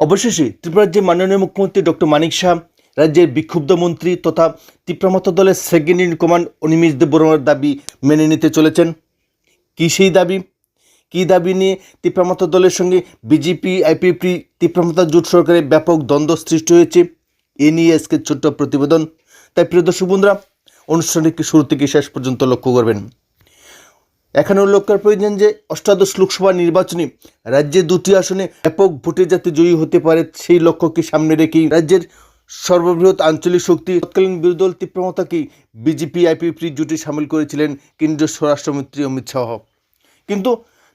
অবশেষে ত্রিপুরাজ্যের মাননীয় মুখ্যমন্ত্রী ডক্টর মানিক শাহ, রাজ্যের বিক্ষুব্ধ মন্ত্রী তথা তীব্রমত দলের সেকেন্ড ইন কমান্ড অনিমিষ দেববর্মার দাবি মেনে নিতে চলেছেন। কী সেই দাবি? কী দাবি নিয়ে তীব্রমত দলের সঙ্গে বিজেপি, আইপিপি তীব্রমতা জোট সরকারের ব্যাপক দ্বন্দ্ব সৃষ্টি হয়েছে? এ নিয়ে আজকে ছোট্ট প্রতিবেদন। তাই প্রিয় দর্শক বন্ধুরা, অনুষ্ঠানটিকে শুরু থেকে শেষ পর্যন্ত লক্ষ্য করবেন। এখানে করার প্রয়োজন যে অষ্টাদশ লোকসভা নির্বাচনে রাজ্যে দুটি আসনে ব্যাপক ভোটে যাতে জয়ী হতে পারে, সেই লক্ষ্যকে সামনে রেখেই রাজ্যের সর্ববৃহৎ আঞ্চলিক শক্তি তৎকালীন বিরোধী দল তীব্রমতাকে বিজেপি আইপিপি জোটে সামিল করেছিলেন কেন্দ্রীয় স্বরাষ্ট্রমন্ত্রী অমিত শাহ। কিন্তু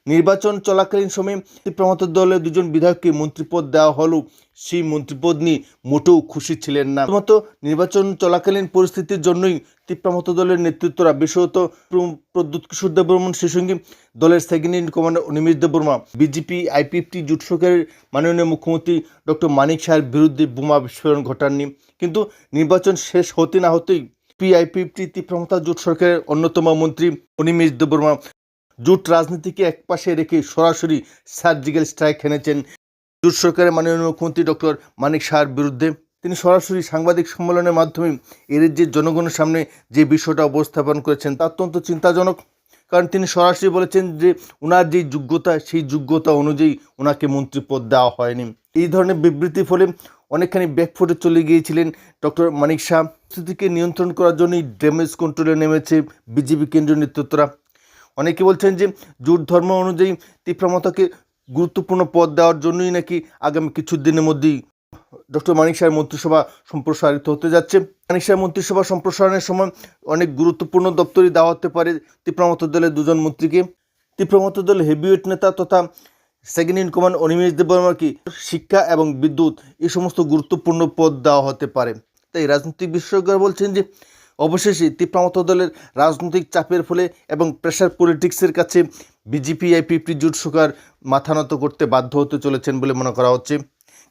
নির্বাচন চলাকালীন সময়ে তীব্রমত দলের দুজন বিধায়ককে মন্ত্রিপদ দেওয়া হলেও সেই মন্ত্রিপদ নিয়ে মোটেও খুশি ছিলেন না। মতো নির্বাচন চলাকালীন পরিস্থিতির জন্যই তীব্রমত দলের নেতৃত্বরা বিশেষত প্র- প্রদ্যুৎ কিশোর দেববর্মন, সেই সঙ্গে দলের second in commander Animesh Debbarma, BJP, IPFT জোট সরকারের মাননীয় মুখ্যমন্ত্রী ডক্টর মানিক শাহের বিরুদ্ধে বোমা বিস্ফোরণ ঘটাননি। কিন্তু নির্বাচন শেষ হতে না হতেই পিআইপিএফটি তীব্রমতা জোট সরকারের অন্যতম মন্ত্রী অনিমেষ দেববর্মা জোট রাজনীতিকে একপাশে রেখে সরাসরি সার্জিক্যাল স্ট্রাইক এনেছেন জোট সরকারের মাননীয় মুখ্যমন্ত্রী ডক্টর মানিক শাহর বিরুদ্ধে। তিনি সরাসরি সাংবাদিক সম্মেলনের মাধ্যমে এর যে জনগণের সামনে যে বিষয়টা উপস্থাপন করেছেন তা অত্যন্ত চিন্তাজনক। কারণ তিনি সরাসরি বলেছেন যে ওনার যে যোগ্যতা, সেই যোগ্যতা অনুযায়ী ওনাকে মন্ত্রিপদ দেওয়া হয়নি। এই ধরনের বিবৃতির ফলে অনেকখানি ব্যাকফুটে চলে গিয়েছিলেন ডক্টর মানিক শাহ। পরিস্থিতিকে নিয়ন্ত্রণ করার জন্যই ড্যামেজ কন্ট্রোলে নেমেছে বিজেপি কেন্দ্রীয় নেতৃত্বরা। অনেকে বলছেন যে জোট ধর্ম অনুযায়ী তীব্রমতাকে গুরুত্বপূর্ণ পদ দেওয়ার জন্যই নাকি আগামী কিছু দিনের মধ্যেই ডক্টর মানিক শাহের মন্ত্রিসভা সম্প্রসারিত হতে যাচ্ছে। মানিক শাহের মন্ত্রিসভা সম্প্রসারণের সময় অনেক গুরুত্বপূর্ণ দপ্তরই দেওয়া হতে পারে তীব্রমত দলের দুজন মন্ত্রীকে। তীব্রমত দলের হেভিওয়েট নেতা তথা সেকেন্ড ইন কমান্ড অনিমেষ দেববর্মাকে শিক্ষা এবং বিদ্যুৎ এই সমস্ত গুরুত্বপূর্ণ পদ দেওয়া হতে পারে। তাই রাজনৈতিক বিশেষজ্ঞরা বলছেন যে অবশেষে তীব্রমত দলের রাজনৈতিক চাপের ফলে এবং প্রেশার পলিটিক্সের কাছে বিজেপি আইপিপি জোট সরকার মাথা নত করতে বাধ্য হতে চলেছেন বলে মনে করা হচ্ছে।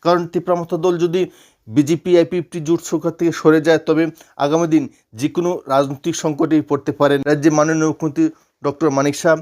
কারণ তীব্রমত দল যদি বিজেপি আইপিপি জুট সরকার থেকে সরে যায়, তবে আগামী দিন যে কোনো রাজনৈতিক সংকটেই পড়তে পারেন। রাজ্যে মাননীয় মুখ্যমন্ত্রী ডক্টর মানিক শাহ